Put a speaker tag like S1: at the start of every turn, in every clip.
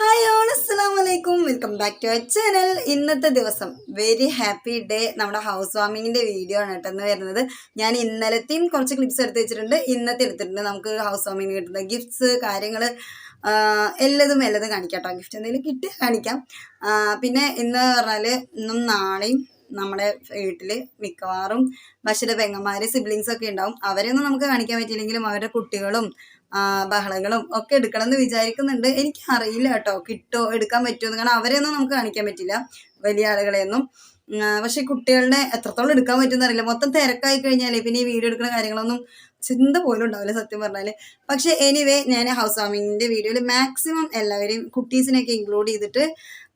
S1: Hi all അസ്സാം വലൈക്കും welcome back to our channel ഇന്നത്തെ ദിവസം വെരി ഹാപ്പി ഡേ നമ്മുടെ ഹൗസ് വാമിങ്ങിന്റെ വീഡിയോ ആണ് കേട്ടോ എന്ന് വരുന്നത്. ഞാൻ ഇന്നലത്തെയും കുറച്ച് ക്ലിപ്സ് എടുത്ത് വെച്ചിട്ടുണ്ട്. ഇന്നത്തെ എടുത്തിട്ടുണ്ട്. നമുക്ക് ഹൗസ് വാമിങ്ങിന് കിട്ടുന്ന ഗിഫ്റ്റ്സ് കാര്യങ്ങൾ എല്ലതും എല്ലതും കാണിക്കാം കേട്ടോ. ഗിഫ്റ്റ് എന്തെങ്കിലും കിട്ടിയാൽ കാണിക്കാം. പിന്നെ ഇന്ന് പറഞ്ഞാൽ ഇന്നും നാളെയും നമ്മുടെ വീട്ടിൽ മിക്കവാറും പക്ഷേ പെങ്ങന്മാർ സിബ്ലിങ്സ് ഒക്കെ ഉണ്ടാവും. അവരെയൊന്നും നമുക്ക് കാണിക്കാൻ പറ്റിയില്ലെങ്കിലും അവരുടെ കുട്ടികളും ബഹളങ്ങളും ഒക്കെ എടുക്കണം എന്ന് വിചാരിക്കുന്നുണ്ട്. എനിക്ക് അറിയില്ല കേട്ടോ. കിട്ടോ എടുക്കാൻ പറ്റുമോ കാരണം അവരെയൊന്നും നമുക്ക് കാണിക്കാൻ പറ്റില്ല. വലിയ ആളുകളെയൊന്നും. പക്ഷെ കുട്ടികളുടെ എത്രത്തോളം എടുക്കാൻ പറ്റുമെന്ന് അറിയില്ല. മൊത്തം തിരക്കായി കഴിഞ്ഞാലേ പിന്നെ ഈ വീഡിയോ എടുക്കുന്ന കാര്യങ്ങളൊന്നും ചിന്ത പോലും ഉണ്ടാവില്ല സത്യം പറഞ്ഞാൽ പക്ഷേ എനിവേ ഞാൻ ഹൗസ് വാമിങ്ങിന്റെ വീഡിയോയിൽ മാക്സിമം എല്ലാവരെയും കുട്ടീസിനെയൊക്കെ ഇൻക്ലൂഡ് ചെയ്തിട്ട്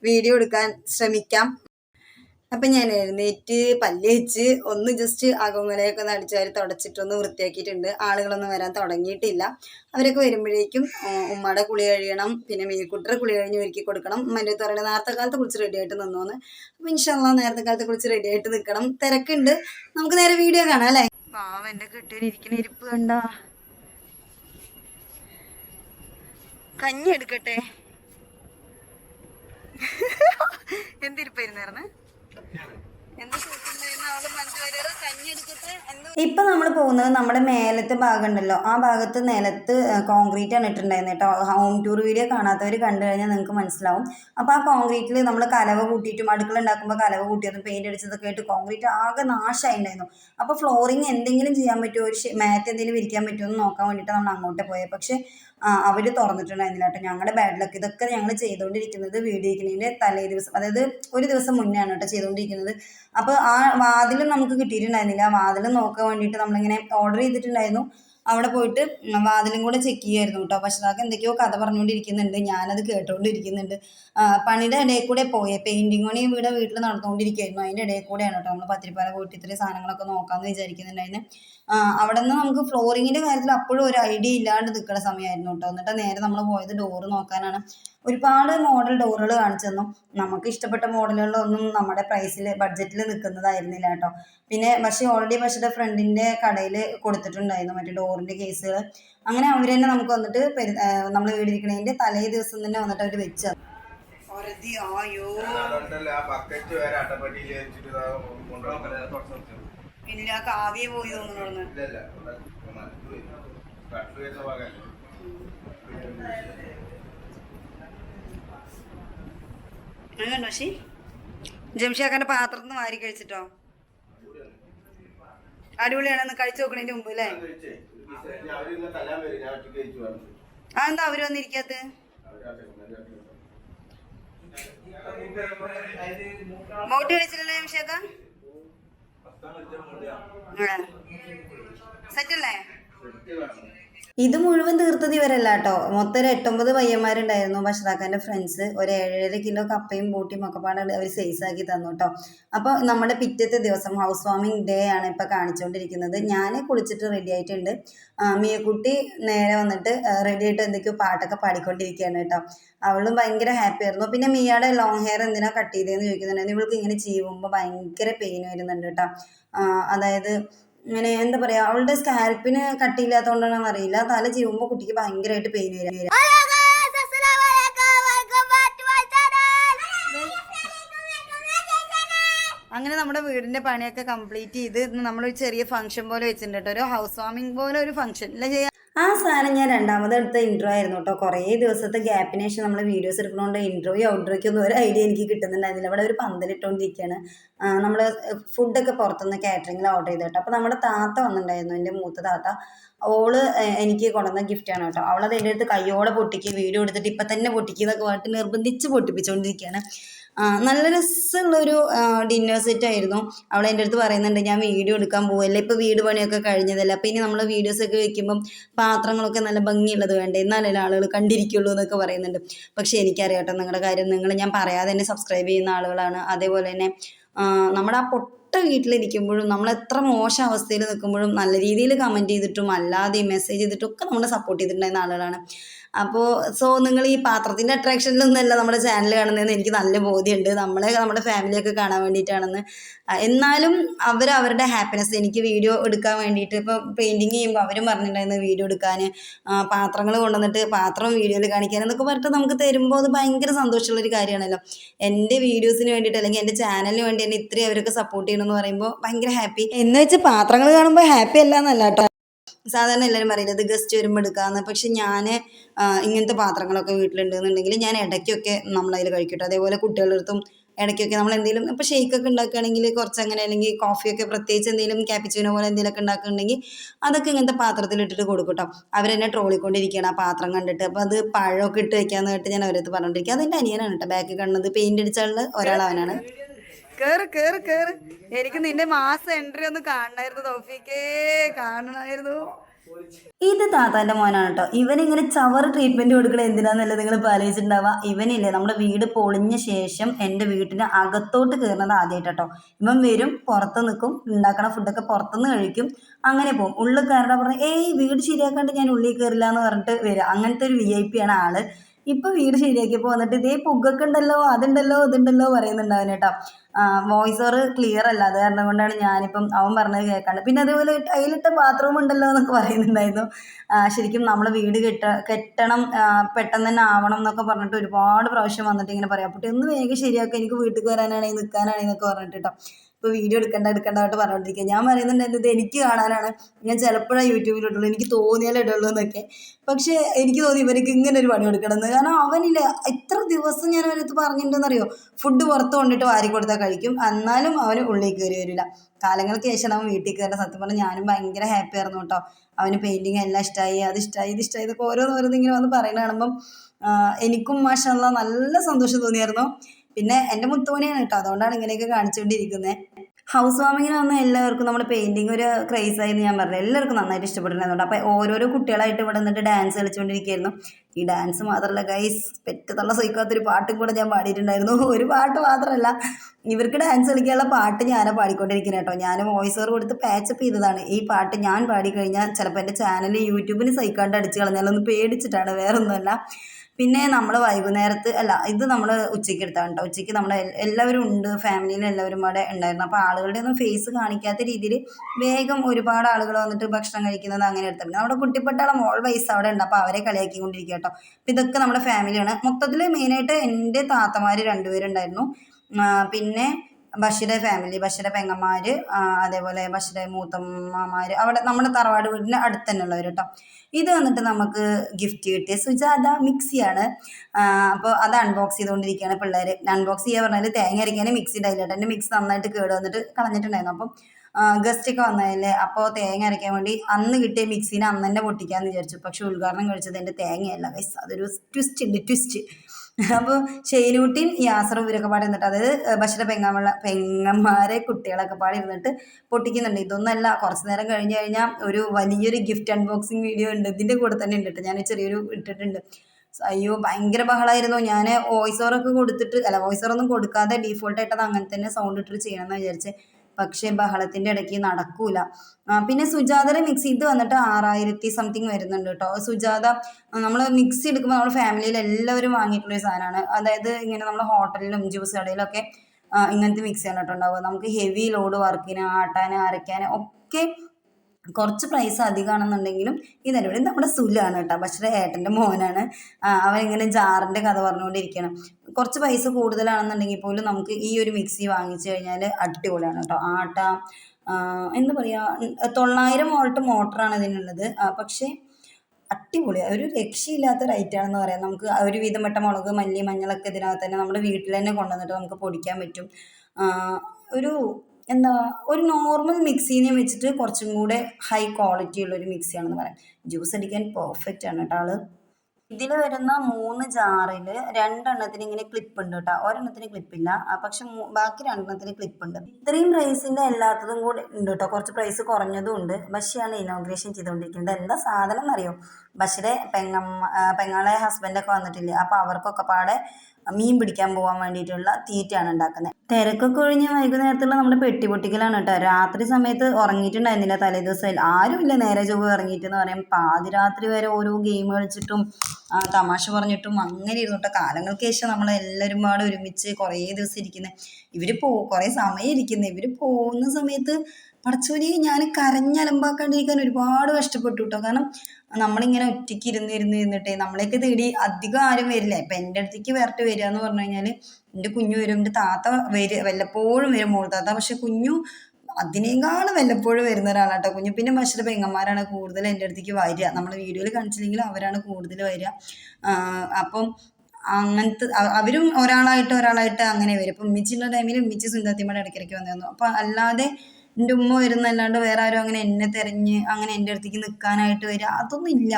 S1: വീഡിയോ എടുക്കാൻ ശ്രമിക്കാം. അപ്പം ഞാൻ എഴുന്നേറ്റ് പല്ല് വെച്ച് ഒന്ന് ജസ്റ്റ് അകങ്ങലയൊക്കെ ഒന്ന് അടിച്ചു വാരി തുടച്ചിട്ടൊന്ന് വൃത്തിയാക്കിയിട്ടുണ്ട്. ആളുകളൊന്നും വരാൻ തുടങ്ങിയിട്ടില്ല. അവരൊക്കെ വരുമ്പോഴേക്കും ഉമ്മയുടെ കുളി കഴിയണം പിന്നെ മീൻകുട്ടിയുടെ കുളി കഴിഞ്ഞ് ഒരുക്കി കൊടുക്കണം. മറ്റേ പറയുന്നത് നേരത്തെ കാലത്ത് കുളിച്ച് റെഡി ആയിട്ട് നിന്നോന്ന്. അപ്പം ഇൻഷാല്ല നേരത്തെ കാലത്ത് കുളിച്ച് റെഡി ആയിട്ട് നിൽക്കണം തിരക്കുണ്ട്. നമുക്ക് നേരെ വീഡിയോ കാണാം അല്ലേ? പാവ എന്റെ ഇരിപ്പ് കണ്ട. കഞ്ഞി എടുക്കട്ടെ? ഇപ്പൊ നമ്മൾ പോകുന്നത് നമ്മുടെ മേലത്തെ ഭാഗം ഉണ്ടല്ലോ ആ ഭാഗത്ത് നിലത്ത് കോൺക്രീറ്റ് ആണ് ഇട്ടിട്ടുണ്ടായിരുന്നത് കേട്ടോ ഹോം ടൂർ വീഡിയോ കാണാത്തവർ കണ്ടു കഴിഞ്ഞാൽ നിങ്ങൾക്ക് മനസ്സിലാവും. അപ്പോൾ ആ കോൺക്രീറ്റിൽ നമ്മൾ കലവ കൂട്ടിയിട്ടും അടുക്കള ഉണ്ടാക്കുമ്പോൾ കലവ കൂട്ടിയതും പെയിന്റ് അടിച്ചതൊക്കെ ആയിട്ട് കോൺക്രീറ്റ് ആകെ നാശമായിട്ടുണ്ടായിരുന്നു അപ്പോൾ ഫ്ലോറിങ് എന്തെങ്കിലും ചെയ്യാൻ പറ്റുമോ? ഒരു മാറ്റ് എന്തെങ്കിലും വിരിക്കാൻ പറ്റുമോ എന്ന് നോക്കാൻ വേണ്ടിയിട്ട് നമ്മൾ അങ്ങോട്ട് പോയത് പക്ഷേ അവർ തുറന്നിട്ടുണ്ടായിരുന്നില്ല കേട്ടോ. ഞങ്ങളുടെ ബാഡ് ലക്ക് ഇതൊക്കെ ഞങ്ങൾ ചെയ്തുകൊണ്ടിരിക്കുന്നത് വീഡിയോ ഇരിക്കുന്നതിന്റെ തലേ ദിവസം അതായത് ഒരു ദിവസം മുന്നെയാണ് കേട്ടോ ചെയ്തുകൊണ്ടിരിക്കുന്നത് അപ്പോൾ ആ വാതിലും നമുക്ക് കിട്ടിയിട്ടുണ്ടായിരുന്നില്ല. വാതിലും നോക്കാൻ വേണ്ടിയിട്ട് നമ്മളിങ്ങനെ ഓർഡർ ചെയ്തിട്ടുണ്ടായിരുന്നു. അവിടെ പോയിട്ട് വാതിലും കൂടെ ചെക്ക് ചെയ്യായിരുന്നു കേട്ടോ. പക്ഷേ എന്തൊക്കെയോ കഥ പറഞ്ഞുകൊണ്ടിരിക്കുന്നുണ്ട്. ഞാനത് കേട്ടുകൊണ്ടിരിക്കുന്നുണ്ട് പണിയുടെ ഇടയിൽ കൂടെ പോയേ. പെയിന്റിങ് പണി ഇവിടെ വീട്ടിൽ നടന്നുകൊണ്ടിരിക്കുകയായിരുന്നു അതിന്റെ ഇടയിൽ കൂടെയാണ് കേട്ടോ നമ്മൾ പത്തിരിപ്പാല പോയിട്ട് ഇത്രയും സാധനങ്ങളൊക്കെ നോക്കാമെന്ന് വിചാരിക്കുന്നുണ്ടായിരുന്നു. അവിടെ നിന്ന് നമുക്ക് ഫ്ലോറിങ്ങിന്റെ കാര്യത്തിൽ അപ്പോഴും ഒരു ഐഡിയ ഇല്ലാണ്ട് നിൽക്കുന്ന സമയമായിരുന്നു കേട്ടോ. എന്നിട്ട് നേരെ നമ്മൾ പോയത് ഡോറ് നോക്കാനാണ്. ഒരുപാട് മോഡൽ ഡോറുകൾ കാണിച്ചു തന്നു. നമുക്ക് ഇഷ്ടപ്പെട്ട മോഡലുകളൊന്നും നമ്മുടെ പ്രൈസിൽ ബഡ്ജറ്റിൽ നിൽക്കുന്നതായിരുന്നില്ല കേട്ടോ. പിന്നെ പക്ഷേ ഓൾറെഡി പക്ഷേ ഫ്രണ്ടിന്റെ കടയിൽ കൊടുത്തിട്ടുണ്ടായിരുന്നു. മറ്റേ ഡോറിന്റെ കേസുകൾ അങ്ങനെ അവർ തന്നെ നമുക്ക് വന്നിട്ട് നമ്മൾ വീടിരിക്കണതിന്റെ തലേ ദിവസം തന്നെ വന്നിട്ട് അവർ വെച്ച് ആയോ. ഇല്ല കാവ്യ പോയി തോന്നുന്നു ശി? ജംഷിയാക്കാന്റെ പാത്രത്തിൽ നിന്ന് വാരി കഴിച്ചിട്ടോ? അടിപൊളിയാണെന്ന് കഴിച്ചു നോക്കണതിന്റെ മുമ്പ് അല്ലേ? എന്താ അവർ വന്നിരിക്കാത്ത? മോട്ടി ആ അഭിഷേക? സെറ്റല്ലേ. ഇത് മുഴുവൻ തീർത്തത് ഇവരല്ല കേട്ടോ മൊത്തം ഒരു എട്ടൊമ്പത് പയ്യന്മാരുണ്ടായിരുന്നു. ബഷറാക്കാന്റെ ഫ്രണ്ട്സ് ഒരു ഏഴര കിലോ കപ്പയും ബൂട്ടിയും ഒക്കെ പാടെ അവർ സൈസാക്കി തന്നു കേട്ടോ അപ്പോൾ നമ്മുടെ പിറ്റത്തെ ദിവസം ഹൗസ് വാമിംഗ് ഡേ ആണ് ഇപ്പോൾ കാണിച്ചുകൊണ്ടിരിക്കുന്നത് ഞാൻ കുളിച്ചിട്ട് റെഡി ആയിട്ടുണ്ട്. മിയക്കുട്ടി നേരെ വന്നിട്ട് റെഡി ആയിട്ട് എന്തൊക്കെയോ പാട്ടൊക്കെ പാടിക്കൊണ്ടിരിക്കുകയാണ് കേട്ടോ. അവളും ഭയങ്കര ഹാപ്പി ആയിരുന്നു. പിന്നെ മിയയുടെ ലോങ് ഹെയർ എന്തിനാ കട്ട് ചെയ്തതെന്ന് ചോദിക്കുന്നുണ്ടായിരുന്നു. ഇവൾക്ക് ഇങ്ങനെ ചെയ്യുമ്പോൾ ഭയങ്കര പെയിൻ വരുന്നുണ്ട് കേട്ടോ. അതായത് ഇങ്ങനെ എന്താ പറയാ അവളുടെ സ്കാൽപ്പിന് കട്ടിയില്ലാത്തതുകൊണ്ടാണെന്ന് അറിയില്ല. തല ചെയ്യുമ്പോൾ കുട്ടിക്ക് ഭയങ്കരമായിട്ട് പെയിൻ വരും. അങ്ങനെ നമ്മുടെ വീടിന്റെ പണിയൊക്കെ കംപ്ലീറ്റ് ചെയ്ത് നമ്മൾ ഒരു ചെറിയ ഫംഗ്ഷൻ പോലെ വെച്ചിട്ടുണ്ട് കേട്ടോ. ഒരു ഹൗസ് വാമിംഗ് പോലെ ഒരു ഫംഗ്ഷൻ അല്ലേ ചെയ്യാൻ ആ സാധനം ഞാൻ രണ്ടാമത് എടുത്ത ഇൻട്രോ ആയിരുന്നു കേട്ടോ കുറേ ദിവസത്തെ ഗ്യാപ്പിന് ശേഷം നമ്മൾ വീഡിയോസ് എടുക്കുന്നതുകൊണ്ട് ഇൻട്രോയും ഔട്ട്രോയ്ക്കും ഒന്നും ഒരു ഐഡിയ എനിക്ക് കിട്ടുന്നുണ്ടായിരുന്നില്ല ഇവിടെ ഒരു പന്തലിട്ടുകൊണ്ടിരിക്കുകയാണ് നമ്മൾ ഫുഡൊക്കെ പുറത്തുനിന്ന് കാറ്ററിങ്ങിൽ ഓർഡർ ചെയ്ത് കേട്ടോ അപ്പോൾ നമ്മുടെ താത്ത വന്നിട്ടുണ്ടായിരുന്നു എന്റെ മൂത്ത താത്ത. ഓൾ എനിക്ക് കൊണ്ടുവന്ന ഗിഫ്റ്റാണ് കേട്ടോ അവളത് എന്റെ അടുത്ത് കയ്യോടെ പൊട്ടിക്കുക വീഡിയോ എടുത്തിട്ട് ഇപ്പം തന്നെ പൊട്ടിക്കുന്നൊക്കെ പറഞ്ഞിട്ട് നിർബന്ധിച്ച് പൊട്ടിപ്പിച്ചുകൊണ്ടിരിക്കുകയാണ് നല്ല രസമുള്ളൊരു ഡിന്നർ സെറ്റ് ആയിരുന്നു. അവൾ എന്റെ അടുത്ത് പറയുന്നുണ്ട് ഞാൻ വീഡിയോ എടുക്കാൻ പോവല്ലേ? ഇപ്പോൾ വീട് പണിയൊക്കെ കഴിഞ്ഞതല്ലേ? അപ്പോൾ ഇനി നമ്മൾ വീഡിയോസൊക്കെ വെക്കുമ്പം പാത്രങ്ങളൊക്കെ നല്ല ഭംഗിയുള്ളത് വേണ്ടേ? എന്നാലല്ലേ ആളുകൾ കണ്ടിരിക്കുള്ളൂ എന്നൊക്കെ പറയുന്നുണ്ട്. പക്ഷേ എനിക്കറിയാം കേട്ടോ നിങ്ങളുടെ കാര്യം നിങ്ങൾ ഞാൻ പറയാതെ തന്നെ സബ്സ്ക്രൈബ് ചെയ്യുന്ന ആളുകളാണ്. അതേപോലെ തന്നെ നമ്മുടെ ആ പൊട്ട വീട്ടിലിരിക്കുമ്പോഴും നമ്മൾ എത്ര മോശം അവസ്ഥയിൽ നിൽക്കുമ്പോഴും നല്ല രീതിയിൽ കമന്റ് ചെയ്തിട്ടും അല്ലാതെയും മെസ്സേജ് ചെയ്തിട്ടും ഒക്കെ നമ്മളെ സപ്പോർട്ട് ചെയ്തിട്ടുണ്ടായിരുന്ന ആളുകളാണ്. അപ്പോൾ സോ നിങ്ങൾ ഈ പാത്രത്തിന്റെ അട്രാക്ഷനിലൊന്നുമല്ല നമ്മുടെ ചാനൽ കാണുന്നതെന്ന് എനിക്ക് നല്ല ബോധ്യമുണ്ട് നമ്മളെ നമ്മുടെ ഫാമിലിയൊക്കെ കാണാൻ വേണ്ടിയിട്ടാണെന്ന്. എന്നാലും അവർ അവരുടെ ഹാപ്പിനെസ് എനിക്ക് വീഡിയോ എടുക്കാൻ വേണ്ടിയിട്ട് ഇപ്പോൾ പെയിന്റിങ് ചെയ്യുമ്പോൾ അവരും പറഞ്ഞിട്ടുണ്ടായിരുന്നു വീഡിയോ എടുക്കാൻ പാത്രങ്ങൾ കൊണ്ടുവന്നിട്ട് പാത്രം വീഡിയോയിൽ കാണിക്കാൻ എന്നൊക്കെ പറഞ്ഞിട്ട് നമുക്ക് തരുമ്പോൾ അത് ഭയങ്കര സന്തോഷമുള്ളൊരു കാര്യമാണല്ലോ. എന്റെ വീഡിയോസിന് വേണ്ടിയിട്ട് അല്ലെങ്കിൽ എന്റെ ചാനലിന് വേണ്ടി എന്നെ ഇത്രയും അവരൊക്കെ സപ്പോർട്ട് ചെയ്യണമെന്ന് പറയുമ്പോൾ ഭയങ്കര ഹാപ്പി എന്ന് വെച്ച് പാത്രങ്ങൾ കാണുമ്പോൾ ഹാപ്പി അല്ല എന്നല്ല കേട്ടോ സാധാരണ എല്ലാവരും പറയുന്നത് ഗസ്റ്റ് വരുമ്പോൾ എടുക്കാമെന്ന് പക്ഷെ ഞാൻ ഇങ്ങനത്തെ പാത്രങ്ങളൊക്കെ വീട്ടിലുണ്ടെന്നുണ്ടെങ്കിൽ ഞാൻ ഇടയ്ക്കൊക്കെ നമ്മളതിൽ കഴിക്കട്ടെ. അതേപോലെ കുട്ടികളുടെ അടുത്തും ഇടയ്ക്കൊക്കെ നമ്മൾ എന്തെങ്കിലും ഇപ്പോൾ ഷെയ്ക്കൊക്കെ ഉണ്ടാക്കുകയാണെങ്കിൽ കുറച്ച് അങ്ങനെ അല്ലെങ്കിൽ കോഫിയൊക്കെ പ്രത്യേകിച്ച് എന്തെങ്കിലും ക്യാപ്പിച്ചിനോ പോലെ എന്തെങ്കിലുമൊക്കെ ഉണ്ടാക്കുന്നുണ്ടെങ്കിൽ അതൊക്കെ ഇങ്ങനത്തെ പാത്രത്തിൽ ഇട്ടിട്ട് കൊടുക്കട്ടോ. കേട്ടോ അവരെന്നെ ട്രോളിക്കൊണ്ടിരിക്കുകയാണ് ആ പാത്രം കണ്ടിട്ട്. അപ്പോൾ അത് പഴമൊക്കെ ഇട്ട് വയ്ക്കാമെന്ന് കേട്ട് ഞാൻ അവരടുത്ത് പറഞ്ഞോണ്ടിരിക്കുക അതെന്റെ അനിയനാണ് കേട്ടോ. ബാക്കിൽ കാണുന്നത്. പെയിന്റ് അടിച്ചുള്ള ഒരാളവനാണ്. കേറ് കേറ് കേറ്. എനിക്ക് നിന്റെ മാസം എൻട്രി ഒന്ന് കാണണായിരുന്നു തോഫിക്കേ. കാണണായിരുന്നു. ഇത് താത്താന്റെ മോനാണ് കേട്ടോ ഇവനിങ്ങനെ ചവർ ട്രീറ്റ്മെന്റ് കൊടുക്കണ എന്തിനാന്നല്ലേ നിങ്ങൾ പാലിച്ചിട്ടുണ്ടാവുക ഇവനില്ലേ നമ്മുടെ വീട് പൊളിഞ്ഞ ശേഷം എന്റെ വീട്ടിന് അകത്തോട്ട് കയറുന്നത് ആദ്യമായിട്ട് കേട്ടോ ഇവൻ വരും പുറത്ത് നിൽക്കും ഉണ്ടാക്കണ ഫുഡൊക്കെ പുറത്തുനിന്ന് കഴിക്കും അങ്ങനെ പോകും. ഉള്ളിൽ കയറാൻ പറഞ്ഞ് ഏയ് വീട് ശരിയാക്കാണ്ട് ഞാൻ ഉള്ളിൽ കയറില്ല എന്ന് പറഞ്ഞിട്ട് വരിക. അങ്ങനത്തെ ഒരു വി ഐ പി ആണ് ആൾ. ഇപ്പൊ വീട് ശരിയാക്കി. വന്നിട്ട് ഇതേ പുകൊക്കെ ഉണ്ടല്ലോ അതുണ്ടല്ലോ ഇതുണ്ടല്ലോ പറയുന്നുണ്ടാവും കേട്ടോ. വോയിസ് ഓവർ ക്ലിയർ അല്ല. അത് കാരണം കൊണ്ടാണ് ഞാനിപ്പം അവൻ പറഞ്ഞത് കേൾക്കാണ്ട്. പിന്നെ അതുപോലെ ടൈലിട്ട ബാത്റൂം ഉണ്ടല്ലോ എന്നൊക്കെ പറയുന്നുണ്ടായിരുന്നു. ശരിക്കും നമ്മൾ വീട് കെട്ട കെട്ടണം പെട്ടെന്ന് തന്നെ ആവണം എന്നൊക്കെ പറഞ്ഞിട്ട് ഒരുപാട് പ്രാവശ്യം വന്നിട്ട് ഇങ്ങനെ പറയാം. കുട്ടി ഒന്ന് വേഗം ശരിയാക്കുക എനിക്ക് വീട്ടിൽ വരാനാണെങ്കിൽ നിൽക്കാനാണെങ്കിൽ എന്നൊക്കെ പറഞ്ഞിട്ട് കേട്ടോ. ഇപ്പോൾ വീഡിയോ എടുക്കണ്ട എടുക്കണ്ടായിട്ട് പറഞ്ഞുകൊണ്ടിരിക്കുക ഞാൻ പറയുന്നുണ്ടായിരുന്നു ഇത് എനിക്ക് കാണാനാണ്. ഞാൻ ചിലപ്പോഴാണ് യൂട്യൂബിലിട്ടുള്ളൂ എനിക്ക് തോന്നിയാലേ ഇടുള്ളൂ എന്നൊക്കെ. പക്ഷേ എനിക്ക് തോന്നി ഇവർക്ക് ഇങ്ങനെ ഒരു പണി കൊടുക്കണമെന്ന്. കാരണം അവനില്ല എത്ര ദിവസം ഞാൻ അവരടുത്ത് പറഞ്ഞിട്ടുണ്ടെന്നറിയോ? ഫുഡ് പുറത്ത് കൊണ്ടിട്ട് വാരി കൊടുത്താൽ കഴിക്കും. എന്നാലും അവന് ഉള്ളിൽ കയറി വരില്ല. കാലങ്ങൾക്ക് ശേഷം അവൻ വീട്ടിൽ കയറുന്ന സത്യം പറഞ്ഞാൽ ഞാനും ഭയങ്കര ഹാപ്പി ആയിരുന്നു കേട്ടോ. അവന് പെയിന്റിങ് എല്ലാം ഇഷ്ടമായി അത് ഇഷ്ടമായി ഇത് ഇഷ്ടമായി ഇതൊക്കെ ഓരോ ഓരോന്ന് ഇങ്ങനെ വന്ന് പറയുന്നത് കാണുമ്പം എനിക്കും മാഷല്ല നല്ല സന്തോഷം തോന്നിയായിരുന്നു. പിന്നെ എന്റെ മുത്തോണിയാണ് കേട്ടോ. അതുകൊണ്ടാണ് ഇങ്ങനെയൊക്കെ കാണിച്ചുകൊണ്ടിരിക്കുന്നത് ഹൗസ് വാമിങ്ങിന് വന്ന എല്ലാവർക്കും നമ്മുടെ പെയിന്റിങ് ഒരു ക്രേസ് ആയി എന്ന് ഞാൻ പറഞ്ഞു എല്ലാവർക്കും നന്നായിട്ട് ഇഷ്ടപ്പെട്ടിട്ടുണ്ടായിരുന്നു. അപ്പോൾ ഓരോരോ കുട്ടികളായിട്ട് ഇവിടെ നിന്നിട്ട് ഡാൻസ് കളിച്ചുകൊണ്ടിരിക്കുകയായിരുന്നു. ഈ ഡാൻസ് മാത്രമല്ല ഗൈസ് പെറ്റത്തള്ള സഹിക്കാത്തൊരു പാട്ടും കൂടെ ഞാൻ പാടിയിട്ടുണ്ടായിരുന്നു. ഒരു പാട്ട് മാത്രമല്ല ഇവർക്ക് ഡാൻസ് കളിക്കാനുള്ള പാട്ട് ഞാനാണ് പാടിക്കൊണ്ടിരിക്കുന്നത് കേട്ടോ. ഞാൻ വോയിസ് ഓവർ കൊടുത്ത് പാച്ചപ്പ് ചെയ്തതാണ്. ഈ പാട്ട് ഞാൻ പാടിക്കഴിഞ്ഞാൽ ചിലപ്പോൾ എന്റെ ചാനൽ യൂട്യൂബിന് സഹിക്കാണ്ട് അടിച്ച് കളഞ്ഞാലൊന്ന് പേടിച്ചിട്ടാണ് വേറൊന്നുമല്ല. പിന്നെ നമ്മൾ വൈകുന്നേരത്ത് അല്ല ഇത് നമ്മൾ ഉച്ചയ്ക്ക് എടുത്താണ് കേട്ടോ. ഉച്ചയ്ക്ക് നമ്മൾ എല്ലാവരും ഉണ്ട്. ഫാമിലിയിൽ എല്ലാവരും അവിടെ ഉണ്ടായിരുന്നു. അപ്പോൾ ആളുകളുടെ ഒന്നും ഫേസ് കാണിക്കാത്ത രീതിയിൽ വേഗം ഒരുപാട് ആളുകൾ വന്നിട്ട് ഭക്ഷണം കഴിക്കുന്നത് അങ്ങനെ എടുത്തു പിന്നെ നമ്മുടെ കുട്ടിപ്പട്ടാളം മോൾ വയസ്സ് അവിടെ ഉണ്ട്. അപ്പോൾ അവരെ കളിയാക്കിക്കൊണ്ടിരിക്കുക കേട്ടോ. അപ്പം ഇതൊക്കെ നമ്മുടെ ഫാമിലിയാണ് മൊത്തത്തിൽ മെയിനായിട്ട് എന്റെ താത്തമാർ രണ്ടുപേരുണ്ടായിരുന്നു. പിന്നെ ബഷീറെ ഫാമിലി ബഷീറെ പെങ്ങന്മാർ അതേപോലെ ബഷീറെ മൂത്തമ്മമാർ അവിടെ നമ്മുടെ തറവാട് വീടിന്റെ അടുത്ത് തന്നെ ഉള്ളവർ കേട്ടോ. ഇത് വന്നിട്ട് നമുക്ക് ഗിഫ്റ്റ് കിട്ടിയ സുജാത മിക്സിയാണ്. അപ്പോൾ അത് അൺബോക്സ് ചെയ്തുകൊണ്ടിരിക്കുകയാണ് പിള്ളേർ അൺബോക്സ് ചെയ്യുക പറഞ്ഞാൽ തേങ്ങ അരിക്കാനും മിക്സി ഉണ്ടായില്ല എന്റെ മിക്സ് നന്നായിട്ട് കേട് വന്നിട്ട് കളഞ്ഞിട്ടുണ്ടായിരുന്നു. അപ്പം ഗസ്റ്റ് ഒക്കെ വന്നതല്ലേ അപ്പോൾ തേങ്ങ അരയ്ക്കാൻ വേണ്ടി അന്ന് കിട്ടിയ മിക്സീനെ അന്ന് തന്നെ പൊട്ടിക്കാമെന്ന് വിചാരിച്ചു. പക്ഷെ ഉദ്ഘാടനം കഴിച്ചത് എന്റെ തേങ്ങയല്ല ഗൈസ് അതൊരു ട്വിസ്റ്റ് ഉണ്ട് ട്വിസ്റ്റ് അപ്പോൾ ഈ യാസറും ഇവരൊക്കെ പാടി ഇരുന്നിട്ട് അതായത് ബഷീറെ പെങ്ങാമുള്ള പെങ്ങന്മാരെ കുട്ടികളൊക്കെ പാടി ഇരുന്നിട്ട് പൊട്ടിക്കുന്നുണ്ട്. ഇതൊന്നല്ല കുറച്ച് നേരം കഴിഞ്ഞ് കഴിഞ്ഞാൽ ഒരു വലിയൊരു ഗിഫ്റ്റ് അൺബോക്സിങ് വീഡിയോ ഉണ്ട്. ഇതിന്റെ കൂടെ തന്നെ ഉണ്ട് ഞാൻ ചെറിയൊരു ഇട്ടിട്ടുണ്ട്. അയ്യോ ഭയങ്കര ബഹളമായിരുന്നു ഞാൻ വോയിസ് ഓവറൊക്കെ കൊടുത്തിട്ട് അല്ല വോയിസ് ഒന്നും കൊടുക്കാതെ ഡീഫോൾട്ടായിട്ട് അത് അങ്ങനെ തന്നെ സൗണ്ട് ഇട്ടിട്ട് ചെയ്യണമെന്ന് വിചാരിച്ച്. പക്ഷേ ബഹളത്തിന്റെ ഇടയ്ക്ക് നടക്കൂല. പിന്നെ സുജാതയുടെ മിക്സി ഇത് വന്നിട്ട് ആറായിരത്തി സംതിങ് വരുന്നുണ്ട് കേട്ടോ സുജാത നമ്മൾ മിക്സി എടുക്കുമ്പോൾ നമ്മുടെ ഫാമിലിയിൽ എല്ലാവരും വാങ്ങിയിട്ടുള്ള ഒരു സാധനമാണ്. അതായത് ഇങ്ങനെ നമ്മൾ ഹോട്ടലിലും ജ്യൂസ് കടയിലൊക്കെ ഇങ്ങനത്തെ മിക്സിയാണ് കേട്ടോ നമുക്ക് ഹെവി ലോഡ് വർക്കിന് ആട്ടാൻ അരയ്ക്കാൻ ഒക്കെ കുറച്ച് പ്രൈസ് അധികമാണെന്നുണ്ടെങ്കിലും ഇതല്ലേ നമ്മുടെ സുലാണ് കേട്ടോ. പക്ഷേ ഏട്ടന്റെ മോനാണ്. അവനിങ്ങനെ ജാറിന്റെ കഥ പറഞ്ഞുകൊണ്ടിരിക്കണം കുറച്ച് പൈസ കൂടുതലാണെന്നുണ്ടെങ്കിൽ പോലും നമുക്ക് ഈ ഒരു മിക്സി വാങ്ങിച്ചു കഴിഞ്ഞാൽ അടിപൊളിയാണ് കേട്ടോ. ആട്ട എന്താ പറയുക തൊള്ളായിരം വോൾട്ട് മോട്ടറാണ് ഇതിനുള്ളത്. പക്ഷേ അടിപൊളിയാണ് ഒരു രക്ഷയില്ലാത്ത ഒരു ഐറ്റമാണെന്ന് പറയാം. നമുക്ക് ഒരു വീതം പെട്ട മുളക് മല്ലി മഞ്ഞളൊക്കെ ഇതിനകത്ത് തന്നെ നമ്മുടെ വീട്ടിൽ തന്നെ കൊണ്ടുവന്നിട്ട് നമുക്ക് പൊടിക്കാൻ പറ്റും. ഒരു എന്താ ഒരു നോർമൽ മിക്സീനെ വെച്ചിട്ട് കുറച്ചും കൂടെ ഹൈ ക്വാളിറ്റി ഉള്ള ഒരു മിക്സിയാണെന്ന് പറയാം. ജ്യൂസ് അടിക്കാൻ പെർഫെക്റ്റ് ആണ് കേട്ടോ ആൾ. ഇതിൽ വരുന്ന മൂന്ന് ജാറിൽ രണ്ടെണ്ണത്തിന് ഇങ്ങനെ ക്ലിപ്പ് ഉണ്ട് കേട്ടോ. ഒരെണ്ണത്തിന് ക്ലിപ്പില്ല പക്ഷെ ബാക്കി രണ്ടെണ്ണത്തിന് ക്ലിപ്പ് ഉണ്ട്. ഇത്രയും പ്രൈസിന്റെ എല്ലാത്തതും കൂടെ ഉണ്ട് കേട്ടോ. കുറച്ച് പ്രൈസ് കുറഞ്ഞതും ഉണ്ട്. ബഷിയാണ് ഇനോഗ്രേഷൻ ചെയ്തുകൊണ്ടിരിക്കുന്നത്. എന്താ സാധനം എന്നറിയോ? ബഷിയുടെ പെങ്ങമ്മ പെങ്ങളെ ഹസ്ബൻഡൊക്കെ വന്നിട്ടില്ലേ? അപ്പോൾ അവർക്കൊക്കെ പാടെ മീൻ പിടിക്കാൻ പോകാൻ വേണ്ടിയിട്ടുള്ള തീറ്റയാണ് ഉണ്ടാക്കുന്നത്. തിരക്കൊക്കെ ഒഴിഞ്ഞ് വൈകുന്നേരത്തുള്ള നമ്മുടെ പെട്ടി പൊട്ടിക്കലാണ് കേട്ടോ. രാത്രി സമയത്ത് ഉറങ്ങിയിട്ടുണ്ടായിരുന്നില്ല തലേ ദിവസം ആരുമില്ല നേരെ ചൊവ്വ ഇറങ്ങിയിട്ട് എന്ന് പറയാം. പാതിരാത്രി വരെ ഓരോ ഗെയിം കളിച്ചിട്ടും തമാശ പറഞ്ഞിട്ടും അങ്ങനെ ഇരുന്നിട്ട്. കാലങ്ങൾക്ക് ശേഷം നമ്മൾ എല്ലാവരും പാടെ ഒരുമിച്ച് കുറേ ദിവസം ഇരിക്കുന്നത് ഇവർ പോ കുറേ സമയം ഇരിക്കുന്നത് ഇവർ പോകുന്ന സമയത്ത് പടച്ചോനെ ഞാൻ കരഞ്ഞലമ്പാക്കാണ്ടിരിക്കാൻ ഒരുപാട് കഷ്ടപ്പെട്ടു കേട്ടോ കാരണം നമ്മളിങ്ങനെ ഒറ്റയ്ക്ക് ഇരുന്ന് ഇരുന്ന് ഇരുന്നിട്ടേ നമ്മളെയൊക്കെ തേടി അധികം ആരും വരില്ല. ഇപ്പം എന്റെ അടുത്തേക്ക് വേറിട്ട് വരിക എന്ന് പറഞ്ഞു കഴിഞ്ഞാൽ എന്റെ കുഞ്ഞു വരും എന്റെ താത്ത വരും വല്ലപ്പോഴും വരും മോൾ താത്ത. പക്ഷെ കുഞ്ഞു അതിനേക്കാളും വല്ലപ്പോഴും വരുന്ന ഒരാളാണ് കേട്ടോ കുഞ്ഞു. പിന്നെ ബഷീർ പെങ്ങന്മാരാണ് കൂടുതൽ എന്റെ അടുത്തേക്ക് വരിക. നമ്മൾ വീഡിയോയിൽ കാണിച്ചില്ലെങ്കിൽ അവരാണ് കൂടുതൽ വരിക. അപ്പം അങ്ങനത്തെ അവരും ഒരാളായിട്ട് ഒരാളായിട്ട് അങ്ങനെ വരും. ഇപ്പം ഉമ്മിച്ചിന്റെ ടൈമിൽ ഉമ്മിച്ചി സുന്ദത്തിമ്മയുടെ ഇടയ്ക്കിടയ്ക്ക് വന്നിരുന്നു. അപ്പം അല്ലാതെ എന്റെ ഉമ്മ വരുന്നല്ലാണ്ട് വേറെ ആരും അങ്ങനെ എന്നെ തിരഞ്ഞ് അങ്ങനെ എന്റെ അടുത്തേക്ക് നിൽക്കാനായിട്ട് വരിക അതൊന്നും ഇല്ല.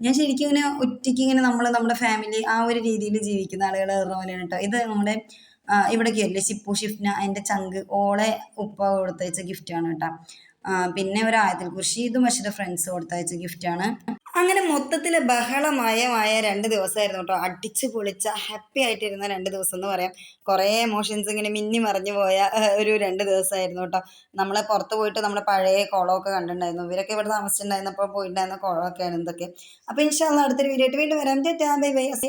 S1: ഞാൻ ശരിക്കും ഇങ്ങനെ ഒറ്റയ്ക്ക് ഇങ്ങനെ നമ്മൾ നമ്മുടെ ഫാമിലി ആ ഒരു രീതിയിൽ ജീവിക്കുന്ന ആളുകൾ പോലെയാണ് കേട്ടോ ഇത് നമ്മുടെ ഇവിടേക്കല്ലേ ഷിപ്പു ഷിഫ്ന എന്റെ ചങ്ക് ഓളെ ഉപ്പ കൊടുത്തയച്ച ഗിഫ്റ്റാണ് കേട്ടോ പിന്നെ ഒരു ആയത്തിൽ കുറിച്ച് ഇതും പക്ഷേ ഫ്രണ്ട്സ് കൊടുത്തയച്ച ഗിഫ്റ്റാണ് അങ്ങനെ മൊത്തത്തിൽ ബഹളമയമായ രണ്ട് ദിവസമായിരുന്നു കേട്ടോ. അടിച്ച് പൊളിച്ച ഹാപ്പി ആയിട്ടിരുന്ന രണ്ട് ദിവസം എന്ന് പറയാം. കുറേ എമോഷൻസ് ഇങ്ങനെ മിന്നി മറിഞ്ഞു പോയ ഒരു രണ്ട് ദിവസമായിരുന്നു കേട്ടോ. നമ്മളെ പുറത്ത് പോയിട്ട് നമ്മുടെ പഴയ കുളമൊക്കെ കണ്ടിട്ടുണ്ടായിരുന്നു. ഇവരൊക്കെ ഇവിടെ താമസിച്ചിട്ടുണ്ടായിരുന്നപ്പോൾ പോയിട്ടുണ്ടായിരുന്ന കുളമൊക്കെയാണ് ഇതൊക്കെ. അപ്പോൾ ഇൻഷാല്ല അടുത്തൊരു വീഡിയോ ആയിട്ട് വീണ്ടും വരാം. Bye bye.